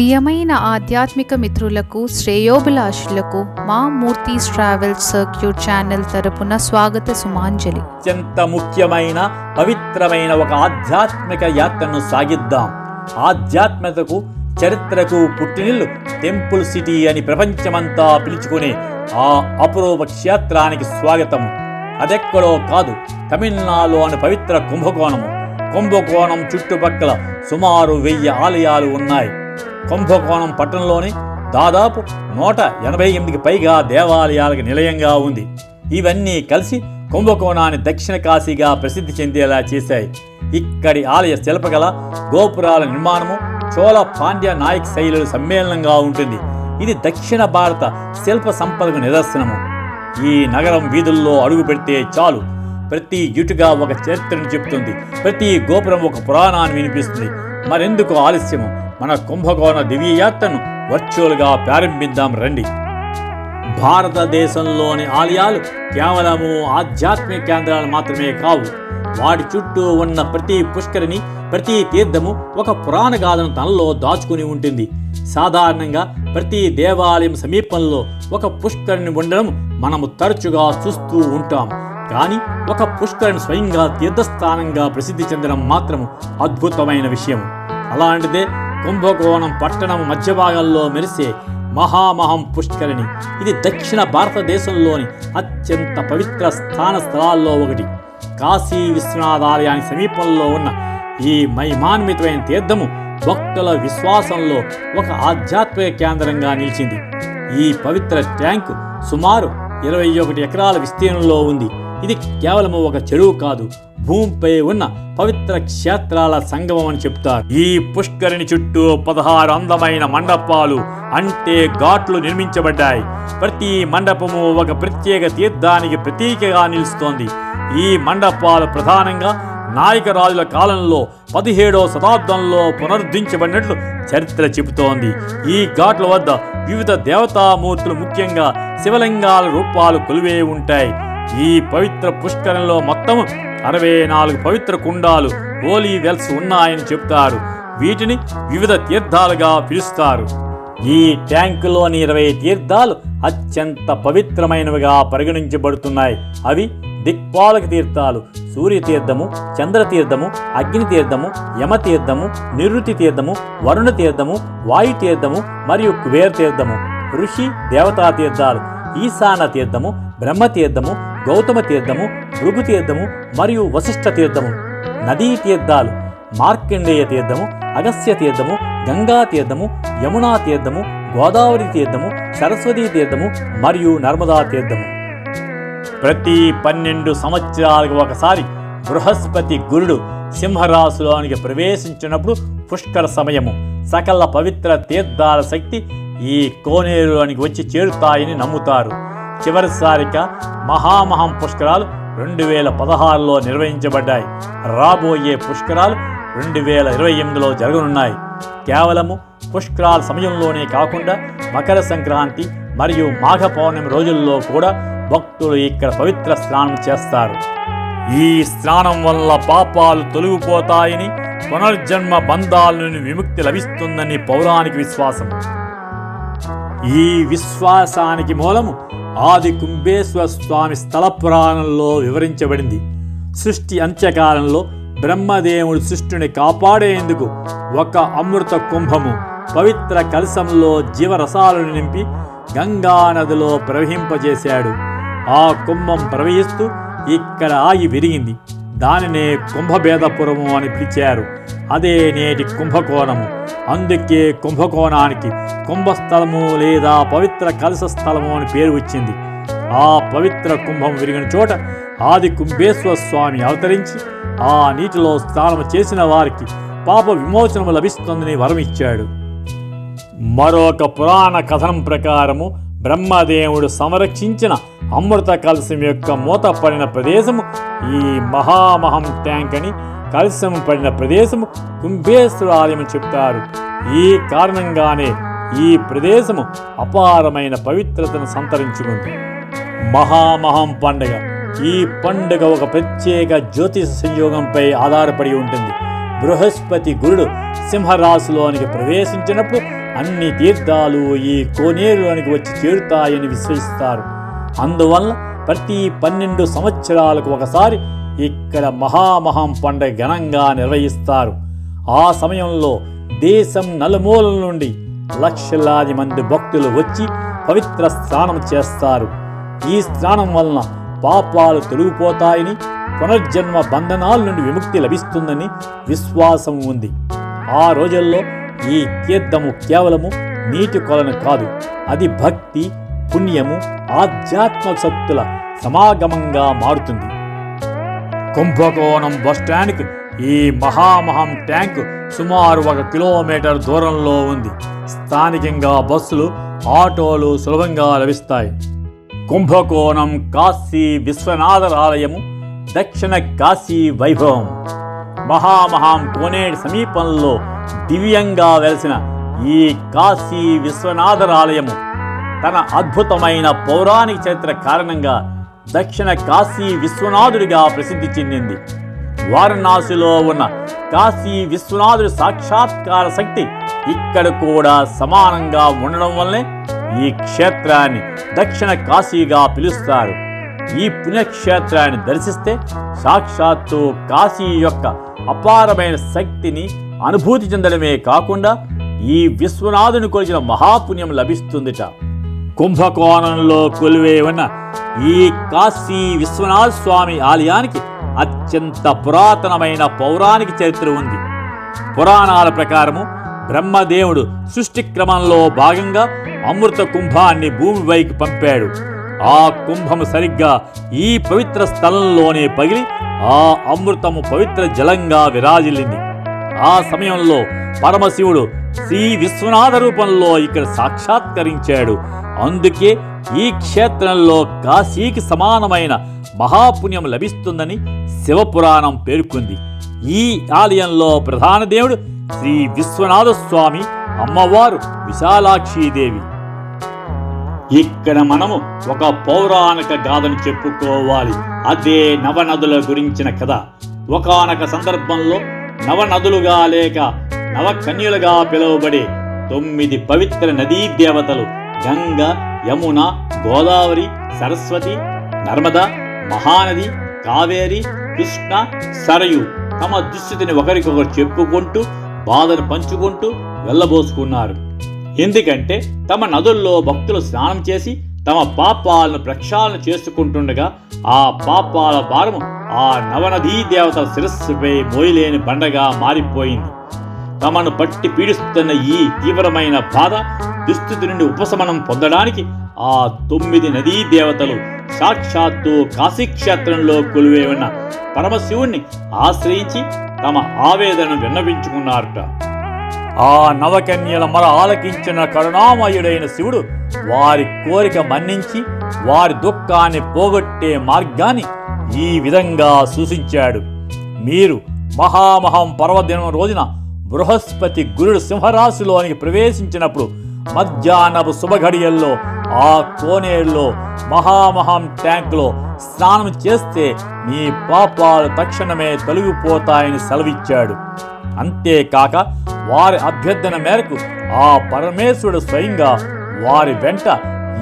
ప్రియమైన ఆధ్యాత్మిక మిత్రులకు శ్రేయోభిలాషులకు మా మూర్తీస్ ట్రావెల్ సర్క్యూట్ ఛానల్ తరపున స్వాగత సుమాంజలి. అత్యంత ముఖ్యమైన పవిత్రమైన ఒక ఆధ్యాత్మిక యాత్రను సాగిద్దాం. ఆధ్యాత్మికతకు చరిత్రకు పుట్టినిల్లు టెంపుల్ సిటీ అని ప్రపంచమంతా పిలుచుకునే ఆ అపూర్వ క్షేత్రానికి స్వాగతము. అదెక్కడో కాదు తమిళనాడులోని పవిత్ర కుంభకోణము. కుంభకోణం చుట్టుపక్కల సుమారు వెయ్యి ఆలయాలు ఉన్నాయి. కుంభకోణం పట్టణంలోని దాదాపు నూట ఎనభై ఎనిమిదికి పైగా దేవాలయాలకు నిలయంగా ఉంది. ఇవన్నీ కలిసి కుంభకోణాన్ని దక్షిణ కాశీగా ప్రసిద్ధి చెందేలా చేశాయి. ఇక్కడి ఆలయ శిల్పకళ గోపురాల నిర్మాణము చోళ పాండ్య నాయక్ శైలుల సమ్మేళనంగా ఉంటుంది. ఇది దక్షిణ భారత శిల్ప సంపదకు నిదర్శనము. ఈ నగరం వీధుల్లో అడుగు పెడితే చాలు. ప్రతి ఇటుగా ఒక చరిత్రను చెప్తుంది ప్రతి గోపురం ఒక పురాణాన్ని వినిపిస్తుంది. మరెందుకు ఆలస్యము? మన కుంభకోణ దివ్యయాత్రను వర్చువల్గా ప్రారంభిద్దాం రండి. భారతదేశంలోని ఆలయాలు కేవలము ఆధ్యాత్మిక కేంద్రాలు మాత్రమే కావు. వాటి చుట్టూ ఉన్న ప్రతి పుష్కరిని ప్రతి తీర్థము ఒక పురాణ గాథను తనలో దాచుకుని ఉంటుంది. సాధారణంగా ప్రతి దేవాలయం సమీపంలో ఒక పుష్కరిని ఉండడం మనము తరచుగా చూస్తూ ఉంటాం. కానీ ఒక పుష్కరిని స్వయంగా తీర్థస్థానంగా ప్రసిద్ధి చెందడం మాత్రం అద్భుతమైన విషయం అలాంటిదే కుంభకోణం పట్టణం మధ్య భాగంలో మెరిసే మహామహం పుష్కరిణి. ఇది దక్షిణ భారతదేశంలోని అత్యంత పవిత్ర స్థాన స్థలాల్లో ఒకటి. కాశీ విశ్వనాథ ఆలయానికి సమీపంలో ఉన్న ఈ మహిమాన్వితమైన తీర్థము భక్తుల విశ్వాసంలో ఒక ఆధ్యాత్మిక కేంద్రంగా నిలిచింది. ఈ పవిత్ర ట్యాంకు సుమారు ఇరవై ఒకటి ఎకరాల విస్తీర్ణంలో ఉంది. ఇది కేవలం ఒక చెరువు కాదు. భూమిపై ఉన్న పవిత్ర క్షేత్రాల సంగమం అని చెప్తారు. ఈ పుష్కరిణి చుట్టూ పదహారు అందమైన మండపాలు అంటే ఘాట్లు నిర్మించబడ్డాయి. ప్రతి మండపము ఒక ప్రత్యేక తీర్థానికి ప్రతీకగా నిలుస్తోంది. ఈ మండపాలు ప్రధానంగా నాయకరాజుల కాలంలో పదిహేడవ శతాబ్దంలో పునరుద్ధరించబడినట్లు చరిత్ర చెబుతోంది. ఈ ఘాట్ల వద్ద వివిధ దేవతామూర్తులు ముఖ్యంగా శివలింగాల రూపాలు కొలువే ఉంటాయి. ఈ పవిత్ర పుష్కరంలో మొత్తం అరవై నాలుగు పవిత్ర కుండాలు హోలీ వెల్స్ ఉన్నాయని చెప్తారు. వీటిని వివిధ తీర్థాలుగా పిలుస్తారు. ఈ ట్యాంకులోని ఇరవై తీర్థాలు అత్యంత పవిత్రమైనవిగా పరిగణించబడుతున్నాయి. అవి దిక్పాలక తీర్థాలు. సూర్యతీర్థము చంద్రతీర్థము అగ్నితీర్థము యమతీర్థము నిరుతి తీర్థము వరుణ తీర్థము వాయుతీర్థము మరియు కుబేర తీర్థము. ఋషి దేవతా తీర్థాలు ఈశాన తీర్థము బ్రహ్మతీర్థము గౌతమ తీర్థము భృగు తీర్థము మరియు వశిష్ఠ తీర్థము నదీ తీర్థాలు మార్కండేయ తీర్థము అగస్య తీర్థము గంగా తీర్థము యమునా తీర్థము గోదావరి తీర్థము సరస్వతీ తీర్థము మరియు నర్మదా తీర్థము. ప్రతి పన్నెండు సంవత్సరాలకు ఒకసారి బృహస్పతి గురుడు సింహరాశిలోనికి ప్రవేశించినప్పుడు పుష్కర సమయము సకల పవిత్ర తీర్థాల శక్తి ఈ కోనేరులోనికి వచ్చి చేరుతాయని నమ్ముతారు. చివరిసారిగా మహామహం పుష్కరాలు రెండు వేల పదహారులో నిర్వహించబడ్డాయి. రాబోయే పుష్కరాలు రెండు వేల ఇరవై ఎనిమిదిలో జరగనున్నాయి. కేవలము పుష్కరాల సమయంలోనే కాకుండా మకర సంక్రాంతి మరియు మాఘ పౌర్ణమి రోజుల్లో కూడా భక్తులు ఇక్కడ పవిత్ర స్నానం చేస్తారు. ఈ స్నానం వల్ల పాపాలు తొలగిపోతాయని పునర్జన్మ బంధాల నుండి విముక్తి లభిస్తుందని పౌరాణిక విశ్వాసం ఈ విశ్వాసానికి మూలము ఆది కుంభేశ్వర స్వామి స్థల పురాణంలో వివరించబడింది. సృష్టి అంత్యకాలంలో బ్రహ్మదేవుడు సృష్టిని కాపాడేందుకు ఒక అమృత కుంభము పవిత్ర కలశంలో జీవరసాలను నింపి గంగా నదిలో ప్రవహింపజేశాడు. ఆ కుంభం ప్రవహిస్తూ ఇక్కడ ఆగి విరిగింది. దానినే కుంభభేదపురము అని పిలిచారు. అదే నేటి కుంభకోణము. అందుకే కుంభకోణానికి కుంభస్థలము లేదా పవిత్ర కలశ స్థలము అని పేరు వచ్చింది. ఆ పవిత్ర కుంభం విరిగిన చోట ఆది కుంభేశ్వర స్వామి అవతరించి ఆ నీటిలో స్నానం చేసిన వారికి పాప విమోచనము లభిస్తుందని వరమిచ్చాడు. మరొక పురాణ కథనం ప్రకారము బ్రహ్మదేవుడు సంరక్షించిన అమృత కలశం యొక్క మూత పడిన ప్రదేశము ఈ మహామహం ట్యాంక్ అని కలశం పడిన ప్రదేశము కుంభేశ్వర ఆలయం చెప్తారు. ఈ కారణంగానే ఈ ప్రదేశము అపారమైన పవిత్రతను సంతరించుకుంది. మహామహం పండుగ. ఈ పండుగ ఒక ప్రత్యేక జ్యోతిష సంయోగంపై ఆధారపడి ఉంటుంది. బృహస్పతి గురుడు సింహరాశిలోనికి ప్రవేశించినప్పుడు అన్ని తీర్థాలు ఈ కోనేరులోనికి వచ్చి చేరుతాయని విశ్వసిస్తారు. అందువల్ల ప్రతి పన్నెండు సంవత్సరాలకు ఒకసారి ఇక్కడ మహామహం పండుగ ఘనంగా నిర్వహిస్తారు. ఆ సమయంలో దేశం నలుమూలల నుండి లక్షలాది మంది భక్తులు వచ్చి పవిత్ర స్నానం చేస్తారు. ఈ స్నానం వలన పాపాలు తొలగిపోతాయని పునర్జన్మ బంధనాల నుండి విముక్తి లభిస్తుందని విశ్వాసం ఉంది. ఆ రోజుల్లో ఈ తీర్థము కేవలము నీటి కొలను కాదు అది భక్తి పుణ్యము ఆధ్యాత్మ శక్తుల సమాగమంగా మారుతుంది. కుంభకోణం బస్టాండ్కి ఈ మహామహం ట్యాంక్ సుమారు ఒక కిలోమీటర్ దూరంలో ఉంది. స్థానికంగా బస్సులు ఆటోలు సులభంగా లభిస్తాయి. కుంభకోణం కాశీ విశ్వనాథర్ ఆలయము దక్షిణ కాశీ వైభవం. మహామహాం కోనేడు సమీపంలో దివ్యంగా వెలసిన ఈ కాశీ విశ్వనాథర్ ఆలయము తన అద్భుతమైన పౌరాణిక చరిత్ర కారణంగా దక్షిణ కాశీ విశ్వనాథుడిగా ప్రసిద్ధి చెందింది. వారణాసిలో ఉన్న కాశీ విశ్వనాథుడి సాక్షాత్కార శక్తి ఇక్కడ కూడా సమానంగా ఉండడం వల్లే ఈ క్షేత్రాన్ని దక్షిణ కాశీగా పిలుస్తారు. ఈ పుణ్యక్షేత్రాన్ని దర్శిస్తే సాక్షాత్తు కాశీ యొక్క అపారమైన శక్తిని అనుభూతి చెందడమే కాకుండా ఈ విశ్వనాథుని కొలిచిన మహాపుణ్యం లభిస్తుందిట. కుంభకోణంలో కొలువే ఉన్న ఈ కాశీ విశ్వనాథ స్వామి ఆలయానికి అత్యంత పురాతనమైన పౌరాణిక చరిత్ర ఉంది. పురాణాల ప్రకారము బ్రహ్మదేవుడు సృష్టి క్రమంలో భాగంగా అమృత కుంభాన్ని భూమిపైకి పంపాడు. ఆ కుంభము సరిగ్గా ఈ పవిత్ర స్థలంలోనే పగిలి ఆ అమృతము పవిత్ర జలంగా విరాజిల్లింది. ఆ సమయంలో పరమశివుడు శ్రీ విశ్వనాథ రూపంలో ఇక్కడ సాక్షాత్కరించాడు. అందుకే ఈ క్షేత్రంలో కాశీకి సమానమైన మహాపుణ్యం లభిస్తుందని శివపురాణం పేర్కొంది. ఈ ఆలయంలో ప్రధాన దేవుడు శ్రీ విశ్వనాథ స్వామి అమ్మవారు విశాలాక్షీదేవి. ఇక్కడ మనము ఒక పౌరాణిక గాథను చెప్పుకోవాలి. అదే నవనదుల గురించిన కథ. ఒకనొక సందర్భంలో నవనదులుగా లేక నవకన్యలుగా పిలువబడే తొమ్మిది పవిత్ర నదీ దేవతలు గంగ యమున గోదావరి సరస్వతి నర్మద మహానది కావేరి కృష్ణ సరయు తమ దుస్థితిని ఒకరికొకరు చెప్పుకుంటూ బాధను పంచుకుంటూ వెళ్ళబోసుకున్నారు. ఎందుకంటే తమ నదుల్లో భక్తులు స్నానం చేసి తమ పాపాలను ప్రక్షాళన చేసుకుంటుండగా ఆ పాపాల భారము ఆ నవనదీ దేవతల శిరస్సుపై మోయలేని బండగా మారిపోయింది. తమను పట్టి పీడిస్తున్న ఈ తీవ్రమైన బాధ దుస్థితి నుండి ఉపశమనం పొందడానికి ఆ తొమ్మిది నదీ దేవతలు సాక్షాత్తు కాశీక్షేత్రంలో కొలువే ఉన్న పరమశివుణ్ణి ఆశ్రయించి తమ ఆవేదనను విన్నవించుకున్నారట. ఆ నవకన్యల మర ఆలకించిన కరుణామయుడైన శివుడు వారి కోరిక మన్నించి వారి దుఃఖాన్ని పోగొట్టే మార్గాన్ని ఈ విధంగా సూచించాడు. మీరు మహామహం పర్వదినం రోజున బృహస్పతి గురుడు సింహరాశిలోనికి ప్రవేశించినప్పుడు మధ్యాహ్నపు శుభఘడియల్లో ఆ కోనేరులో మహామహం ట్యాంక్లో స్నానం చేస్తే మీ పాపాలు తక్షణమే తొలగిపోతాయని సెలవిచ్చాడు. అంతేకాక వారి అభ్యర్థన మేరకు ఆ పరమేశ్వరుడు స్వయంగా వారి వెంట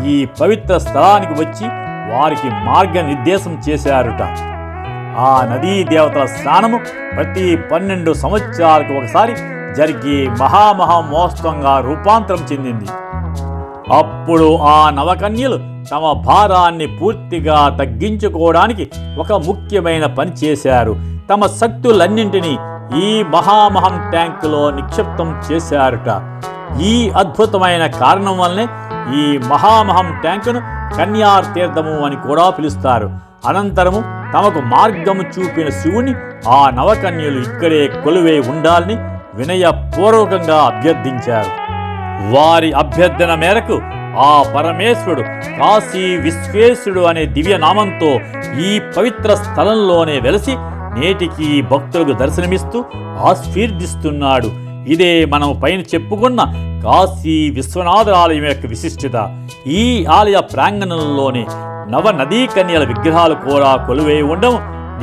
ఈ పవిత్ర స్థలానికి వచ్చి వారికి మార్గనిర్దేశం చేశారుట. ఆ నదీ దేవతల స్నానము ప్రతి పన్నెండు సంవత్సరాలకు ఒకసారి జరిగి మహామహా మహోత్సవంగా రూపాంతరం చెందింది. అప్పుడు ఆ నవకన్యలు తమ భారాన్ని పూర్తిగా తగ్గించుకోవడానికి ఒక ముఖ్యమైన పని చేశారు. తమ శక్తులన్నింటినీ ఈ మహామహం ట్యాంకులో నిక్షిప్తం చేశారుట. ఈ అద్భుతమైన కారణం వల్లనే ఈ మహామహం ట్యాంకును కన్యార్ తీర్థము అని కూడా పిలుస్తారు. అనంతరము తమకు మార్గము చూపిన శివుని ఆ నవకన్యలు ఇక్కడే కొలువై ఉండాలని వినయపూర్వకంగా అభ్యర్థించారు. వారి అభ్యర్థన మేరకు ఆ పరమేశ్వరుడు కాశీ విశ్వేశ్వరుడు అనే దివ్య నామంతో ఈ పవిత్ర స్థలంలోనే వెలసి నేటికి భక్తులకు దర్శనమిస్తూ ఆశీర్దిస్తున్నాడు. ఇదే మనం పైన చెప్పుకున్న కాశీ విశ్వనాథ ఆలయం యొక్క విశిష్టత. ఈ ఆలయ ప్రాంగణంలోనే నవ నదీ కన్యల విగ్రహాలు కూడా కొలువై ఉండడం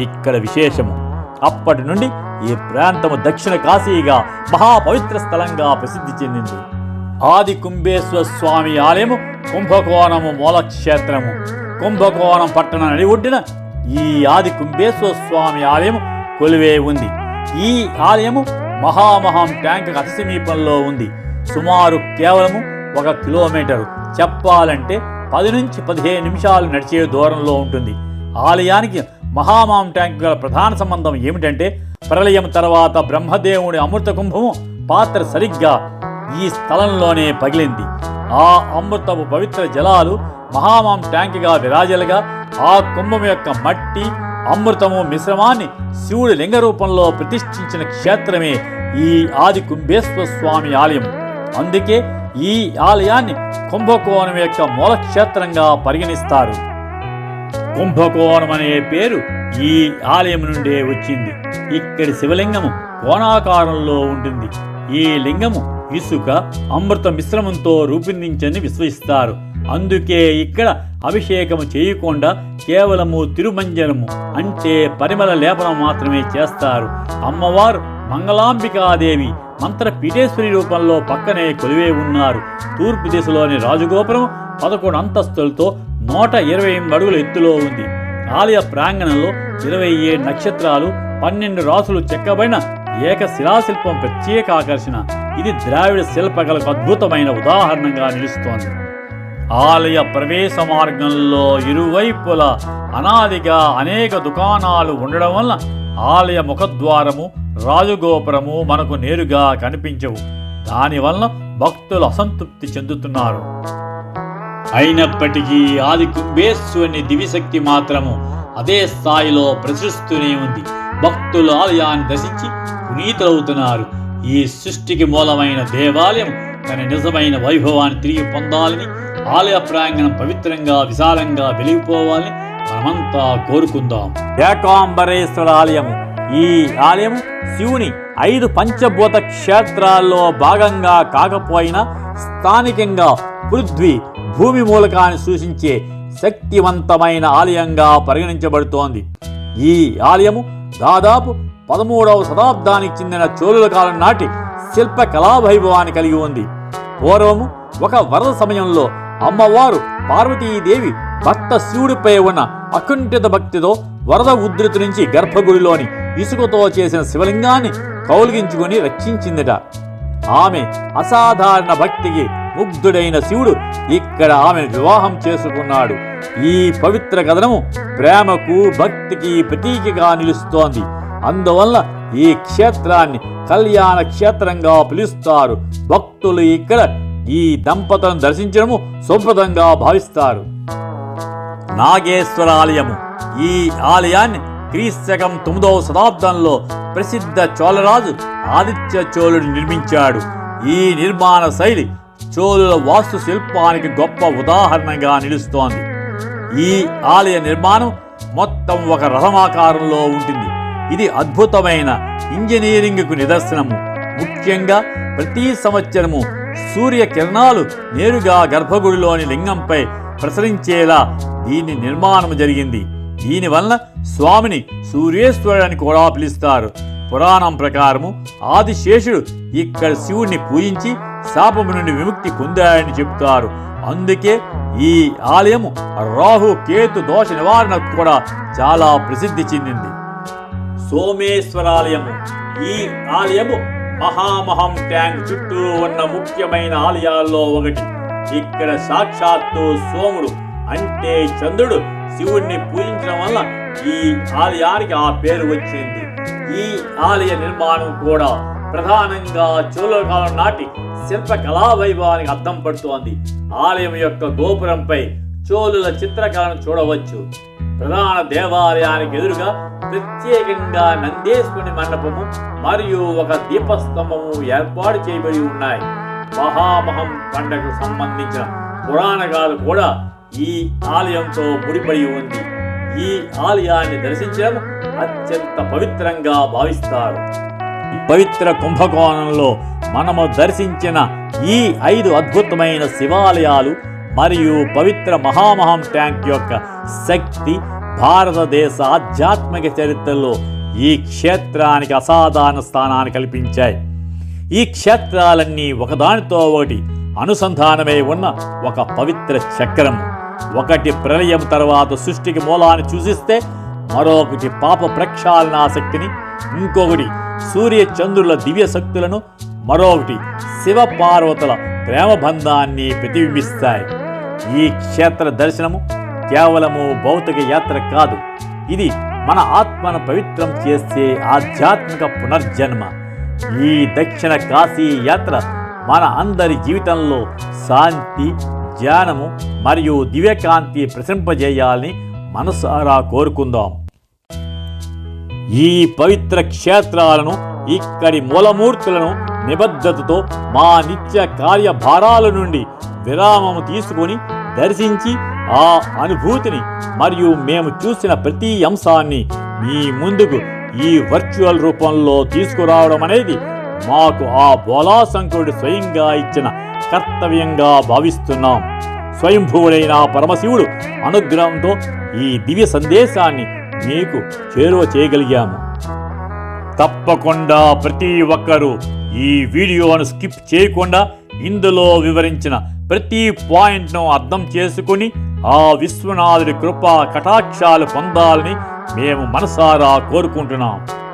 ఇక్కడ విశేషము. అప్పటి నుండి ఈ ప్రాంతము దక్షిణ కాశీగా మహాపవిత్ర స్థలంగా ప్రసిద్ధి చెందింది. ఆది కుంభేశ్వర స్వామి ఆలయము కుంభకోణము మూలక్షేత్రము. కుంభకోణం పట్టణ నడి ఒడ్డిన ఈ ఆది కుంభేశ్వర స్వామి ఆలయం కొలువే ఉంది. ఈ ఆలయము మహామహం ట్యాంక్ అతి సమీపంలో ఉంది. సుమారు కేవలము ఒక కిలోమీటరు. చెప్పాలంటే పది నుంచి పదిహేను నిమిషాలు నడిచే దూరంలో ఉంటుంది. ఆలయానికి మహామాం ట్యాంక్ గల ప్రధాన సంబంధం ఏమిటంటే ప్రళయం తర్వాత బ్రహ్మదేవుడి అమృత కుంభము పాత్ర సరిగ్గా ఈ స్థలంలోనే పగిలింది. ఆ అమృతపు పవిత్ర జలాలు మహామాం ట్యాంక్గా విరాజలుగా ఆ కుంభం యొక్క మట్టి అమృతము మిశ్రమాన్ని శివుడి లింగ రూపంలో ప్రతిష్ఠించిన క్షేత్రమే ఈ ఆది కుంభేశ్వర స్వామి ఆలయం. అందుకే ఈ ఆలయాన్ని కుంభకోణం యొక్క మూలక్షేత్రంగా పరిగణిస్తారు. కుంభకోణం అనే పేరు ఈ ఆలయం నుండే వచ్చింది. ఇక్కడి శివలింగము కోణాకారంలో ఉంటుంది. ఈ లింగము ఇసుక అమృత మిశ్రమంతో రూపొందించని విశ్వసిస్తారు. అందుకే ఇక్కడ అభిషేకము చేయకుండా కేవలము తిరుమంజనము అంటే పరిమళ లేపనం మాత్రమే చేస్తారు. అమ్మవారు మంగళాంబికాదేవి మంత్ర పీఠేశ్వరి రూపంలో పక్కనే కొలివే ఉన్నారు. తూర్పు దిశలోని రాజగోపురం పదకొండు అంతస్తులతో నూట ఇరవై ఎనిమిది అడుగుల ఎత్తులో ఉంది. ఆలయ ప్రాంగణంలో ఇరవై ఏడు నక్షత్రాలు పన్నెండు రాసులు చెక్కబడిన ఏక శిలాశిల్పం ప్రత్యేక ఆకర్షణ. ఇది ద్రావిడ శిల్పకలకు అద్భుతమైన ఉదాహరణగా నిలుస్తోంది. ఆలయ ప్రవేశ మార్గంలో ఇరువైపుల అనాదిగా అనేక దుకాణాలు ఉండడం వల్ల ఆలయ ముఖద్వారము రాజగోపురము మనకు నేరుగా కనిపించవు. దానివల్ల భక్తులు అసంతృప్తి చెందుతున్నారు. అయినప్పటికీ ఆది కుంభేశ్వరుని దివిశక్తి మాత్రము అదే స్థాయిలో ప్రసరిస్తూనే ఉంది. భక్తులు ఆలయాన్ని దశించి పునీతులవుతున్నారు. ఈ సృష్టికి మూలమైన దేవాలయం తన నిజమైన వైభవాన్ని తిరిగి పొందాలని ఆలయ ప్రాంగణం పవిత్రంగా విశాలంగా వెలిగిపోవాలని మనమంతా కోరుకుందాం. ఏకాంబరేశ్వర ఆలయము. ఈ ఆలయం శివుని ఐదు పంచభూత క్షేత్రాల్లో భాగంగా కాకపోయినా స్థానికంగా పృథ్వీ భూమి మూలకాన్ని సూచించే శక్తివంతమైన ఆలయంగా పరిగణించబడుతోంది. ఈ ఆలయము దాదాపు పదమూడవ శతాబ్దానికి చెందిన చోళుల కాలం నాటి శిల్ప కళావైభవాన్ని కలిగి ఉంది. పూర్వము ఒక వరద సమయంలో అమ్మవారు పార్వతీదేవి భక్త శివుడిపై ఉన్న అకుంఠిత భక్తితో వరద ఉధృతి నుంచి గర్భగుడిలోని ఇసుకతో చేసిన శివలింగాన్ని కౌలిగించుకొని రక్షించిందట. ఆమె అసాధారణ భక్తికి ముగ్ధుడైన శివుడు ఇక్కడ ఆమెను వివాహం చేసుకున్నాడు. ఈ పవిత్ర కథనము ప్రేమకు భక్తికి ప్రతీకగా నిలుస్తోంది. అందువల్ల ఈ క్షేత్రాన్ని కళ్యాణ క్షేత్రంగా పిలుస్తారు. భక్తులు ఇక్కడ ఈ దంపతులను దర్శించడము శుభ్రతంగా భావిస్తారు. నాగేశ్వర ఆలయము ఈ ఆలయాన్ని క్రీస్తకం తొమ్మిదవ శతాబ్దంలో ప్రసిద్ధ చోళరాజు ఆదిత్య చోళుడు నిర్మించాడు. ఈ నిర్మాణ శైలి చోళుల వాస్తు శిల్పానికి గొప్ప ఉదాహరణగా నిలుస్తోంది. ఈ ఆలయ నిర్మాణం మొత్తం ఒక రథమాకారంలో ఉంటుంది. ఇది అద్భుతమైన ఇంజనీరింగ్కు నిదర్శనము. ముఖ్యంగా ప్రతి సంవత్సరము సూర్య కిరణాలు నేరుగా గర్భగుడిలోని లింగంపై ప్రసరించేలా దీని నిర్మాణం జరిగింది. దీనివల్ల స్వామిని సూర్యేశ్వరుడని కూడా పిలుస్తారు. పురాణం ప్రకారము ఆదిశేషుడు ఇక్కడ శివుణ్ణి పూజించి శాపము నుండి విముక్తి పొందాడని చెబుతారు. అందుకే ఈ ఆలయము రాహు కేతు దోష నివారణకు కూడా చాలా ప్రసిద్ధి చెందింది. సోమేశ్వరాలయము. ఈ ఆలయము మహామహం ట్యాంక్ చుట్టూ ఉన్న ముఖ్యమైన ఆలయాల్లో ఒకటి. ఇక్కడ సాక్షాత్తు సోముడు అంటే చంద్రుడు శివుణ్ణి పూజించడం వల్ల ఈ ఆలయానికి ఆ పేరు వచ్చింది. ఈ ఆలయ నిర్మాణం కూడా ప్రధానంగా చోళ కాలం నాటి శిల్ప కళా వైభవానికి అద్దం పడుతోంది. ఆలయం యొక్క గోపురంపై చోళుల చిత్రకళను చూడవచ్చు. ప్రధాన దేవాలయానికి ఎదురుగా ప్రత్యేకంగా నందేశ్వరుని మండపము మరియు ఒక దీపస్తంభము ఏర్పాటు చేయబడి ఉన్నాయి. మహామహం పండగకు సంబంధించిన పురాణకాలు కూడా ఈ ఆలయంతో ముడిపడి ఉంది. ఈ ఆలయాన్ని దర్శించడం అత్యంత పవిత్రంగా భావిస్తారు. ఈ పవిత్ర కుంభకోణంలో మనము దర్శించిన ఈ ఐదు అద్భుతమైన శివాలయాలు మరియు పవిత్ర మహామహం ట్యాంక్ యొక్క శక్తి భారతదేశ ఆధ్యాత్మిక చరిత్రలో ఈ క్షేత్రానికి అసాధారణ స్థానాన్ని కల్పించాయి. ఈ క్షేత్రాలన్నీ ఒకదానితో ఒకటి అనుసంధానమై ఉన్న ఒక పవిత్ర చక్రం ఒకటి ప్రళయం తర్వాత సృష్టికి మూలాన్ని సూచిస్తే మరొకటి పాప ప్రక్షాళన శక్తిని ఇంకొకటి సూర్య చంద్రుల దివ్య శక్తులను మరొకటి శివపార్వతుల ప్రేమబంధాన్ని ప్రేమ బంధాన్ని ప్రతిబింబిస్తాయి. ఈ క్షేత్ర దర్శనము కేవలము భౌతిక యాత్ర కాదు ఇది మన ఆత్మను పవిత్రం చేసే ఆధ్యాత్మిక పునర్జన్మ. ఈ దక్షిణ కాశీ యాత్ర మన అందరి జీవితంలో శాంతి ధ్యానము మరియు దివ్యకాంతి ప్రశంపజేయాలని మనసారా కోరుకుందాం. ఈ పవిత్ర క్షేత్రాలను ఇక్కడి మూలమూర్తులను నిబద్ధతతో మా నిత్య కార్యభారాల నుండి విరామము తీసుకొని దర్శించి ఆ అనుభూతిని మరియు మేము చూసిన ప్రతి అంశాన్ని మీ ముందుకు ఈ వర్చువల్ రూపంలో తీసుకురావడం అనేది మాకు ఆ బోలాశంకరుడు స్వయంగా ఇచ్చిన కర్తవ్యంగా భావిస్తున్నాం. స్వయంభువుడైన పరమశివుడు అనుగ్రహంతో ఈ దివ్య సందేశాన్ని మీకు చేరువ చేయగలిగాము. తప్పకుండా ప్రతి ఒక్కరూ ఈ వీడియోను స్కిప్ చేయకుండా ఇందులో వివరించిన ప్రతి పాయింట్ను అర్థం చేసుకుని ఆ విశ్వనాథుడి కృపా కటాక్షాలు పొందాలని మేము మనసారా కోరుకుంటున్నాం.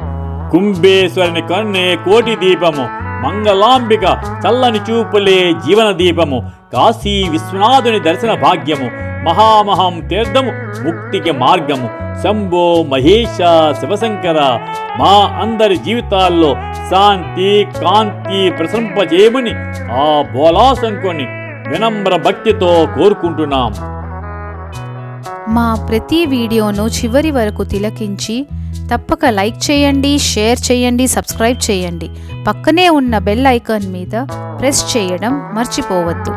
కుంభేశ్వరుని కన్నే కోటి దీపము మంగళాంబిక చల్లని చూపులే జీవన దీపము కాశీ విశ్వనాథుని దర్శన భాగ్యము మహామహం తీర్థము ముక్తికి మార్గము. శంభో మహేష శివశంకర మా అందరి జీవితాల్లో శాంతి కాంతి ప్రసంపజేయమని ఆ బోలాశంకుని వినమ్ర భక్తితో కోరుకుంటున్నాం. మా ప్రతి వీడియోను చివరి వరకు తిలకించి తప్పక లైక్ చేయండి షేర్ చేయండి సబ్స్క్రైబ్ చేయండి. పక్కనే ఉన్న బెల్ ఐకాన్ మీద ప్రెస్ చేయడం మర్చిపోవద్దు.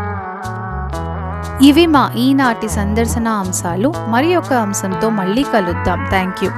ఇవి మా ఈనాటి సందర్శన అంశాలు. మరి ఒక అంశంతో మళ్ళీ కలుద్దాం. Thank you.